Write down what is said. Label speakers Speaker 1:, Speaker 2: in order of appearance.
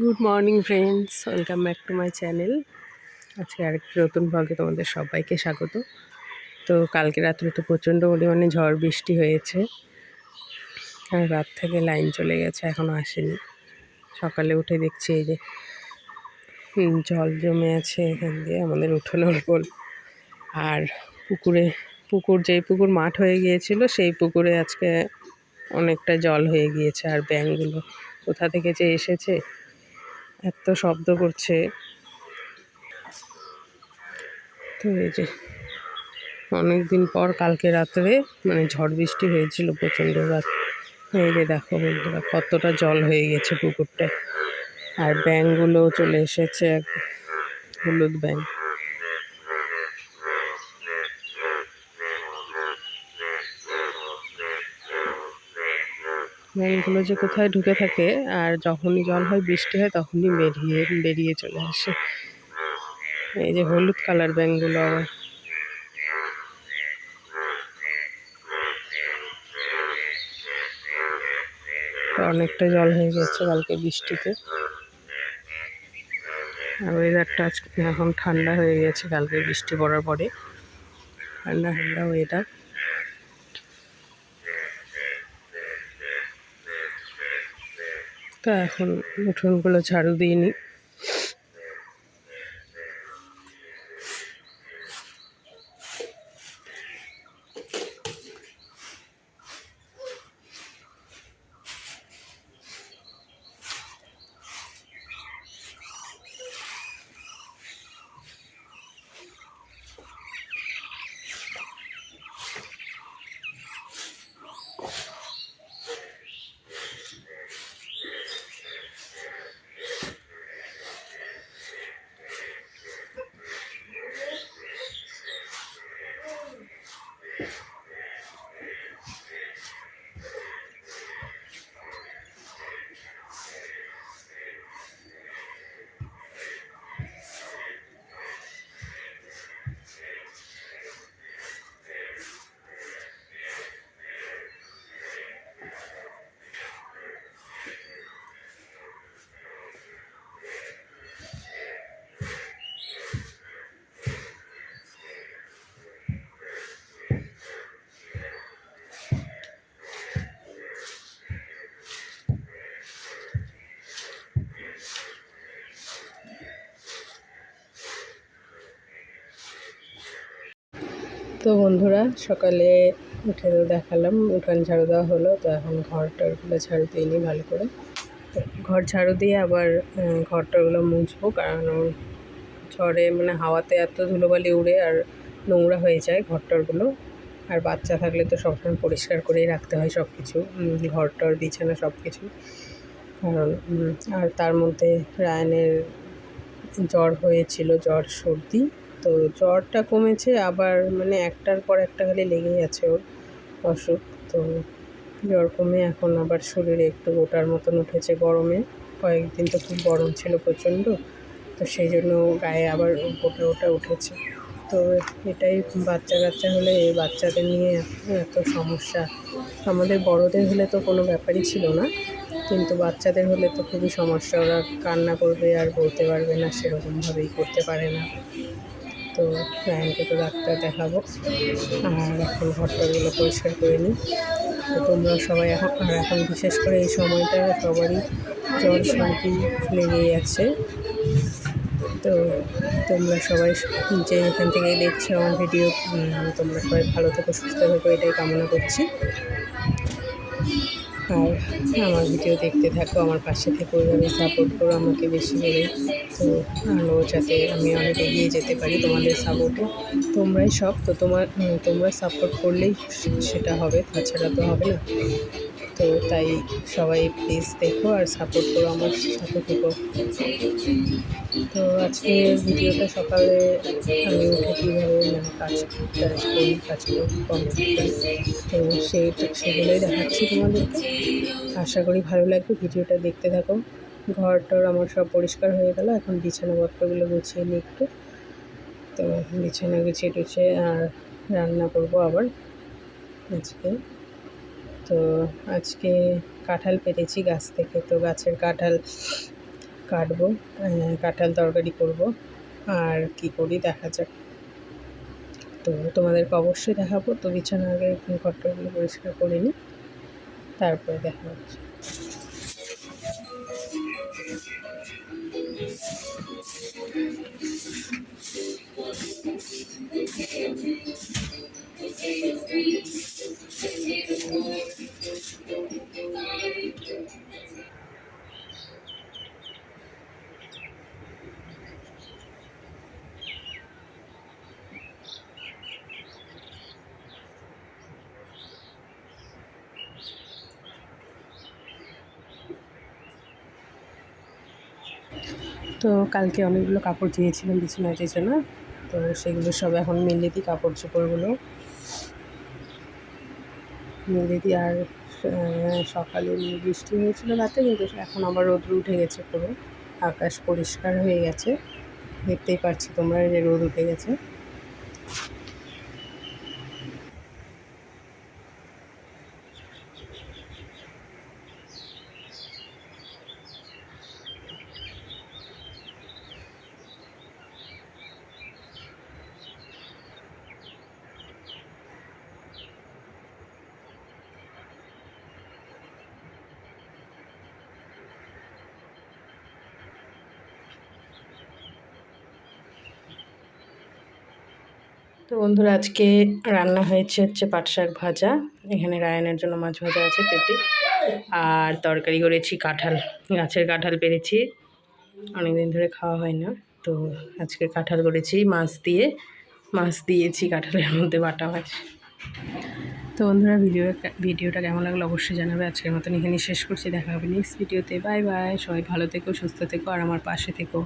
Speaker 1: Good morning friends welcome back to my channel আজকে আরেকটি নতুন ভাগে তোমাদের সবাইকে স্বাগত। তো কালকে রাত্রে তো প্রচণ্ড পরিমাণে ঝড়, বৃষ্টি হয়েছে। আর রাত থেকে লাইন চলে গেছে এখনও আসেনি। সকালে উঠে দেখছি এই যে জল জমে আছে এখান দিয়ে, আমাদের উঠোনের পোল আর পুকুরে, পুকুর যেই পুকুর মাঠ হয়ে গিয়েছিল, সেই পুকুরে আজকে অনেকটা জল হয়ে গিয়েছে। আর ব্যাঙগুলো কোথা থেকে যে এসেছে এত শব্দ করছে। তো এই যে অনেক দিন পর কালকে রাত্রে মানে ঝড় বৃষ্টি হয়েছিল প্রচণ্ড রাত। এই যে দেখো বন্ধুরা, কতটা জল হয়ে গেছে পুকুরটা আর ব্যাঙগুলো চলে এসেছে এক হলুদ ব্যাঙ। ব্যাঙগুলো যে কোথায় ঢুকে থাকে, আর যখনই জল হয়, বৃষ্টি হয়, তখনই বেরিয়ে বেরিয়ে চলে আসে। এই যে হলুদ কালার ব্যাঙগুলো আবার। অনেকটা জল হয়ে গেছে কালকে বৃষ্টিতে। আর ওয়েদারটা আজকে এখন ঠান্ডা হয়ে গেছে কালকে বৃষ্টি পড়ার পরে। ঠান্ডা ঠান্ডা ওয়েদার তো এখন উঠোনগুলো ঝাড়ু দিয়ে নিই। তো বন্ধুরা, সকালে উঠে দেখালাম, উঠান ঝাড়ু দেওয়া হলো, তো এখন ঘর টরগুলো ঝাড়ু দিয়ে নিই ভালো করে। ঘর ঝাড়ু দিয়ে আবার ঘর টরগুলো মুছবো, কারণ ঝড়ে মানে হাওয়াতে এত ধুলোবালি উড়ে আর নোংরা হয়ে যায় ঘর টরগুলো আর বাচ্চা থাকলে তো সবসময় পরিষ্কার করেই রাখতে হয় সব কিছু ঘর টর বিছানা সব কিছু কারণ আর তার মধ্যে রায়নের জ্বর হয়েছিল, জ্বর সর্দি। তো জ্বরটা কমেছে, আবার মানে একটার পর একটা খালি লেগেই আছে ওর অসুখ। তো জ্বর কমে, এখন আবার শরীরে একটু ওটার মতন উঠেছে গরমে। কয়েকদিন তো খুব গরম ছিল প্রচণ্ড, তো সেই জন্য গায়ে আবার ওটা ওটা উঠেছে। তো এটাই বাচ্চা কাচ্চা হলে, এই বাচ্চাদের নিয়ে এত সমস্যা। আমাদের বড়দের হলে তো কোনো ব্যাপারই ছিল না, কিন্তু বাচ্চাদের হলে তো খুবই সমস্যা। ওরা কান্না করবে আর বলতে পারবে না, সেরকমভাবেই করতে পারে না। তো রায়নকে তো ডাক্তার দেখাবো। আর এখন ঘরটাগুলো পরিষ্কার করে নিই। তো তোমরা সবাই এখন, আর এখন বিশেষ করে এই সময়টা সবারই জ্বর সর্দি লেগেই আছে। তো তোমরা সবাই যে এখান থেকে দেখছ আমার ভিডিও তোমরা সবাই ভালো থেকো, সুস্থ থেকো, এটাই কামনা করছি। আর আমার ভিডিও দেখতে থাকো, আমার পাশে থেকে ওইভাবে সাপোর্ট করো আমাকে বেশি করে। তো আরও যাতে আমি অনেক এগিয়ে যেতে পারি তোমাদের সাপোর্টে তোমরাই সব, তো তোমার তোমরা সাপোর্ট করলেই সেটা হবে, তাছাড়া তো হবে না। তো তাই সবাই প্লিজ দেখো আর সাপোর্ট করো, আমার সাথে থেকো। তো আজকে ভিডিওটা সকালে আমি উঠে কীভাবে মানে কাজ করি কাজগুলো করি তো সেইটা সেগুলোই দেখাচ্ছি তোমাদের। আশা করি ভালো লাগবে ভিডিওটা দেখতে থাকো। ঘর টর আমার সব পরিষ্কার হয়ে গেল, এখন বিছানাপত্রগুলো গুছিয়ে নিই একটু। তো বিছানা গুছিয়ে টুছিয়ে আর রান্না করব আবার আজকে। তো আজকে কাঁঠাল পেরেছি গাছ থেকে, তো গাছের কাঁঠাল কাটবো কাঁঠাল তরকারি করব, আর কি করি দেখা যাক। তো তোমাদেরকে অবশ্যই দেখাবো, তো বিছানা আগে ঘরটাগুলো পরিষ্কার করে নিই, তারপরে দেখা হচ্ছে। তো কালকে অনেকগুলো কাপড় ধুয়েছিলাম বিছানায় টিছানা তো সেগুলো সব এখন মেলে দিই কাপড় চোপড়গুলো। মেলে দিই আর সকালে বৃষ্টি হয়েছিল রাতে, কিন্তু এখন আবার রোদ উঠে গেছে পুরো। আকাশ পরিষ্কার হয়ে গেছে। দেখতেই পাচ্ছি তোমরা যে রোদ উঠে গেছে। তো বন্ধুরা, আজকে রান্না হয়েছে হচ্ছে পাট শাক ভাজা। এখানে রায়নের জন্য মাছ ভাজা আছে পেটি। আর তরকারি করেছি কাঁঠাল, গাছের কাঁঠাল পেরেছি। অনেকদিন ধরে খাওয়া হয় না, তো আজকে কাঁঠাল করেছি মাছ দিয়ে। মাছ দিয়েছি কাঁঠালের মধ্যে বাটা মাছ। তো বন্ধুরা, ভিডিও ভিডিওটা কেমন লাগল অবশ্যই জানাবে। আজকের মতন এখানে শেষ করছি। দেখা হবে নেক্সট ভিডিওতে বাই বাই সবাই ভালো থেকো, সুস্থ থেকো, আর আমার পাশে থেকো।